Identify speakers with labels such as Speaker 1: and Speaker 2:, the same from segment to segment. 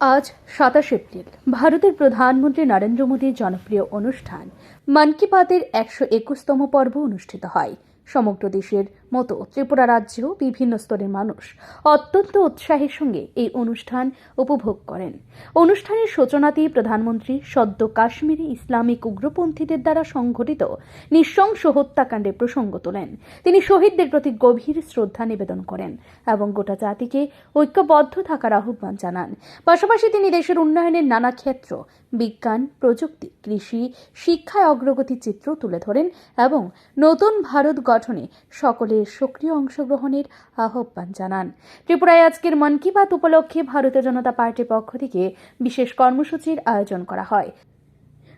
Speaker 1: আজ সাতাশ এপ্রিল, ভারতের প্রধানমন্ত্রী নরেন্দ্র মোদীর জনপ্রিয় অনুষ্ঠান, মন কি বাতের একশো একুশতম পর্ব অনুষ্ঠিত হয়। সমগ্র দেশের মতো ত্রিপুরা রাজ্যেও বিভিন্ন স্তরের মানুষ অত্যন্ত উৎসাহের সঙ্গে এই অনুষ্ঠান উপভোগ করেন। অনুষ্ঠানের সূচনাতেই প্রধানমন্ত্রী সদ্য কাশ্মীরি ইসলামিক উগ্রপন্থীদের দ্বারা সংঘটিত নৃশংস হত্যাকাণ্ডের প্রসঙ্গ তোলেন। তিনি শহীদদের প্রতি গভীর শ্রদ্ধা নিবেদন করেন এবং গোটা জাতিকে ঐক্যবদ্ধ থাকার আহ্বান জানান। পাশাপাশি তিনি দেশের উন্নয়নের নানা ক্ষেত্র, বিজ্ঞান, প্রযুক্তি, কৃষি, শিক্ষায় অগ্রগতির চিত্র তুলে ধরেন এবং নতুন ভারত গঠনে সকলের সক্রিয় অংশগ্রহণের আহ্বান জানান। ত্রিপুরায় আজকের মন কি বাত উপলক্ষে ভারতীয় জনতা পার্টির পক্ষ থেকে বিশেষ কর্মসূচির আয়োজন করা হয়।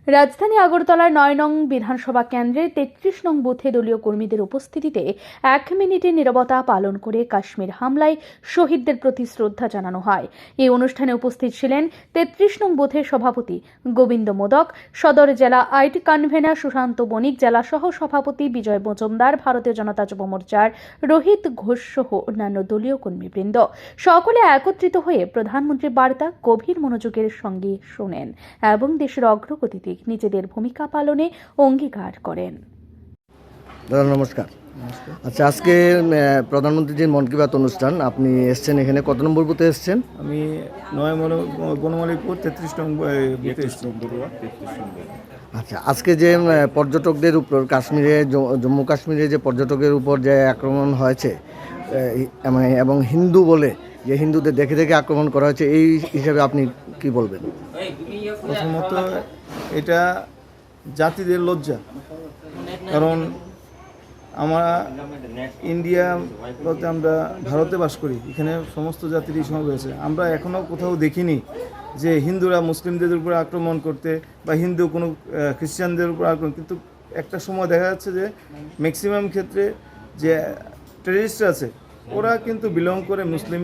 Speaker 1: রাজধানী আগরতলার নয় নং বিধানসভা কেন্দ্রের তেত্রিশ নং বুথে দলীয় কর্মীদের উপস্থিতিতে এক মিনিটের নীরবতা পালন করে কাশ্মীর হামলায় শহীদদের প্রতি শ্রদ্ধা জানানো হয়। এই অনুষ্ঠানে উপস্থিত ছিলেন তেত্রিশ নং বুথের সভাপতি গোবিন্দ মোদক, সদর জেলা আইটি কনভেনার সুশান্ত বণিক, জেলা সহ সভাপতি বিজয় মজুমদার, ভারতীয় জনতা যুব মোর্চার রোহিত ঘোষ সহ অন্যান্য দলীয় কর্মীবৃন্দ। সকলে একত্রিত হয়ে প্রধানমন্ত্রীর বার্তা গভীর মনোযোগের সঙ্গে শোনেন এবং দেশের অগ্রগতিতে নিজেদের ভূমিকা পালনে অঙ্গীকার করেন।
Speaker 2: দাদা নমস্কার। আচ্ছা আজকে উম, আহ, প্রধানমন্ত্রীজির মন কি বাত অনুষ্ঠান আপনি এসছেন এখানে কত নম্বর বুথে এসছেন?
Speaker 3: আমি নয় মন বনমালীপুর তেত্রিশ নং বুথে এসেছি।
Speaker 2: আচ্ছা আজকে যে পর্যটকদের উপর কাশ্মীরে জম্মু কাশ্মীরে যে পর্যটকের উপর যে আক্রমণ হয়েছে মানে এবং হিন্দু বলে যে হিন্দুদের দেখে দেখে আক্রমণ করা হয়েছে এই হিসাবে আপনি কি বলবেন?
Speaker 3: প্রথমত এটা জাতিদের লজ্জা। কারণ আমরা ইন্ডিয়া আমরা ভারতে বাস করি, এখানে সমস্ত জাতিরই সমাবেশ আছে আমরা এখনও কোথাও দেখিনি যে হিন্দুরা মুসলিমদের উপর আক্রমণ করতে বা হিন্দু কোনো খ্রিস্টানদের উপর আক্রমণ, কিন্তু একটা সময় দেখা যাচ্ছে যে ম্যাক্সিমাম ক্ষেত্রে যে টেরিস্ট আছে, ওরা কিন্তু বিলং করে মুসলিম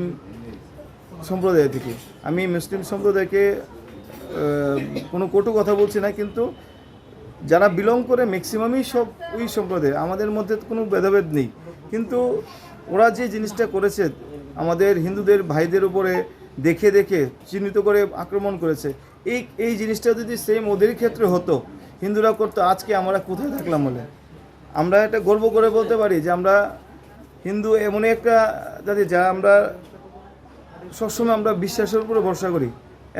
Speaker 3: সম্প্রদায় থেকে। আমি মুসলিম সম্প্রদায়কে কোনো কটু কথা বলছি না, কিন্তু যারা বিলং করে ম্যাক্সিমামই সব ওই সম্প্রদায়। আমাদের মধ্যে কোনো ভেদাভেদ নেই। কিন্তু ওরা যে জিনিসটা করেছে, আমাদের হিন্দুদের ভাইদের উপরে দেখে দেখে চিহ্নিত করে আক্রমণ করেছে, এই এই জিনিসটা যদি সেম ওদের ক্ষেত্রে হতো, হিন্দুরা করতো, আজকে আমরা কোথায় থাকলাম বলে? আমরা এটা গর্ব করে বলতে পারি যে আমরা হিন্দু এমন একটা জাতি যা আমরা সবসময় আমরা বিশ্বাসের উপরে ভরসা করি।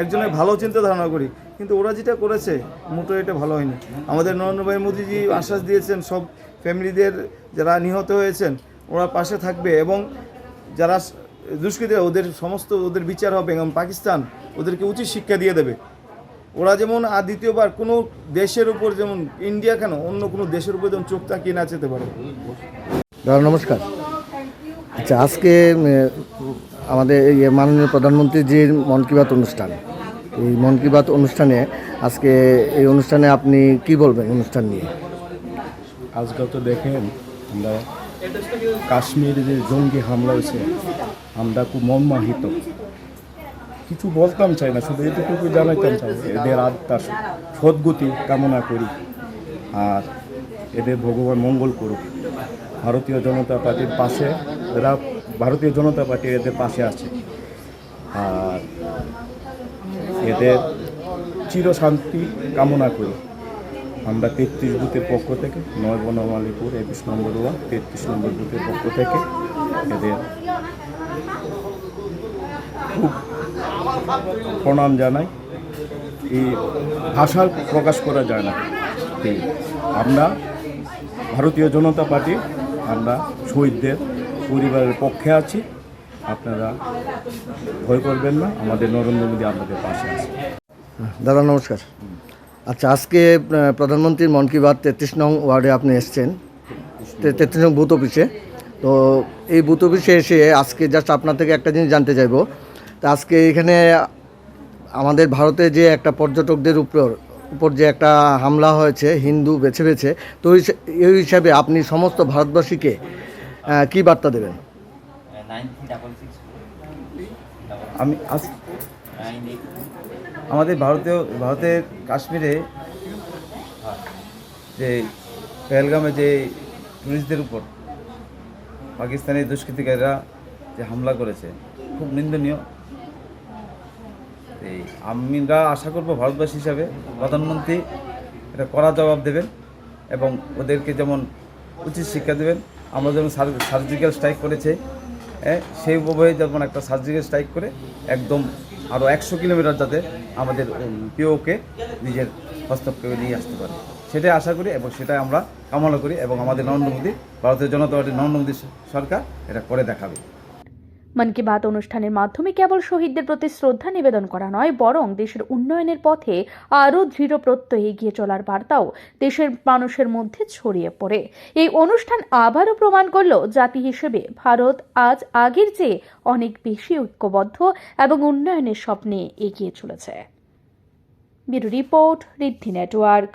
Speaker 3: একজনের ভালো চিন্তা ধারণা করি কিন্তু ওরা যেটা করেছে মোটো এটা ভালো হয়নি। আমাদের নরেন্দ্র ভাই মোদীজি আশ্বাস দিয়েছেন সব ফ্যামিলিদের যারা নিহত হয়েছেন ওরা পাশে থাকবে এবং যারা দুষ্কৃতী ওদের সমস্ত ওদের বিচার হবে এবং পাকিস্তান ওদেরকে উচিত শিক্ষা দিয়ে দেবে। ওরা যেমন আর দ্বিতীয়বার কোনো দেশের উপর যেমন ইন্ডিয়া কেন অন্য কোনো দেশের উপর যেমন চোখ তাকিয়ে না যেতে পারে।
Speaker 2: দাদা নমস্কার। আচ্ছা আজকে আমাদের এই মাননীয় প্রধানমন্ত্রীজির মন কি বাত অনুষ্ঠান, এই মন কি বাত অনুষ্ঠানে আজকে এই অনুষ্ঠানে আপনি কি বলবেন অনুষ্ঠান নিয়ে?
Speaker 4: আজকাল তো দেখেন আমরা কাশ্মীরে যে জঙ্গি হামলা হয়েছে, আমরা খুব মর্মাহিত। কিছু বলতাম চাই না, শুধু এটুকু জানাইতাম চাই, এদের আত্মার সদ্গতি কামনা করি, আর এদের ভগবান মঙ্গল করুক। ভারতীয় জনতা পার্টির পাশে এরা ভারতীয় জনতা পার্টি এদের পাশে আছে। আর এদের চিরশান্তি কামনা করি। আমরা তেত্রিশ বুথের পক্ষ থেকে, নয় বনমালীপুর, একুশ নম্বর ওয়ার্ড, তেত্রিশ নম্বর বুথের পক্ষ থেকে এদের খুব প্রণাম জানাই। এই ভাষা প্রকাশ করা যায় না। আমরা ভারতীয় জনতা পার্টি, আমরা শহীদদের পরিবারের পক্ষে আছি। আপনারা ভয় করবেন না, আমাদের নরেন্দ্র মোদী আপনাদের পাশে আছে।
Speaker 2: দাদা, নমস্কার। আচ্ছা আজকে প্রধানমন্ত্রীর মন কি বাত তেত্রিশ নং ওয়ার্ডে আপনি এসছেন। তেত্রিশ নং বুথ অফিসে। তো এই বুথ অফিসে এসে আজকে জাস্ট আপনার থেকে একটা জিনিস জানতে চাইব। তা আজকে এখানে আমাদের ভারতে যে একটা পর্যটকদের উপর উপর যে একটা হামলা হয়েছে, হিন্দু বেছে বেছে, তো এই হিসাবে আপনি সমস্ত ভারতবাসীকে কি বার্তা দেবেন?
Speaker 5: আমি আমাদের ভারতীয় ভারতের কাশ্মীরে যে পেহেলগামে যে টুরিস্টদের উপর পাকিস্তানি দুষ্কৃতিকারীরা যে হামলা করেছে, খুব নিন্দনীয়। এই আমরা আশা করব ভারতবাসী হিসাবে প্রধানমন্ত্রী এটা কড়া জবাব দেবেন এবং ওদেরকে যেমন উচিত শিক্ষা দেবেন। আমরা যেমন সার্জিক্যাল স্ট্রাইক করেছে হ্যাঁ, সেই উপভয়ে যেমন একটা সার্জিক্যাল স্ট্রাইক করে একদম আরও একশো কিলোমিটার যাতে আমাদের পিওকে নিজের হস্তক্ষেপে নিয়ে আসতে পারে। সেটাই আশা করি এবং সেটাই আমরা কামনা করি এবং আমাদের নরেন্দ্র মোদী ভারতের জনতা পার্টির নরেন্দ্র মোদী সরকার এটা করে দেখাবে।
Speaker 1: মন কি বাত অনুষ্ঠানের মাধ্যমে কেবল শহীদদের প্রতি শ্রদ্ধা নিবেদন করা নয়, বরং দেশের উন্নয়নের পথে আরও দৃঢ় প্রত্যয় এগিয়ে চলার বার্তাও দেশের মানুষের মধ্যে ছড়িয়ে পড়ে। এই অনুষ্ঠান আবারও প্রমাণ করল জাতি হিসেবে ভারত আজ আগের চেয়ে অনেক বেশি ঐক্যবদ্ধ এবং উন্নয়নের স্বপ্নে এগিয়ে চলেছে। Report, Riddhi network.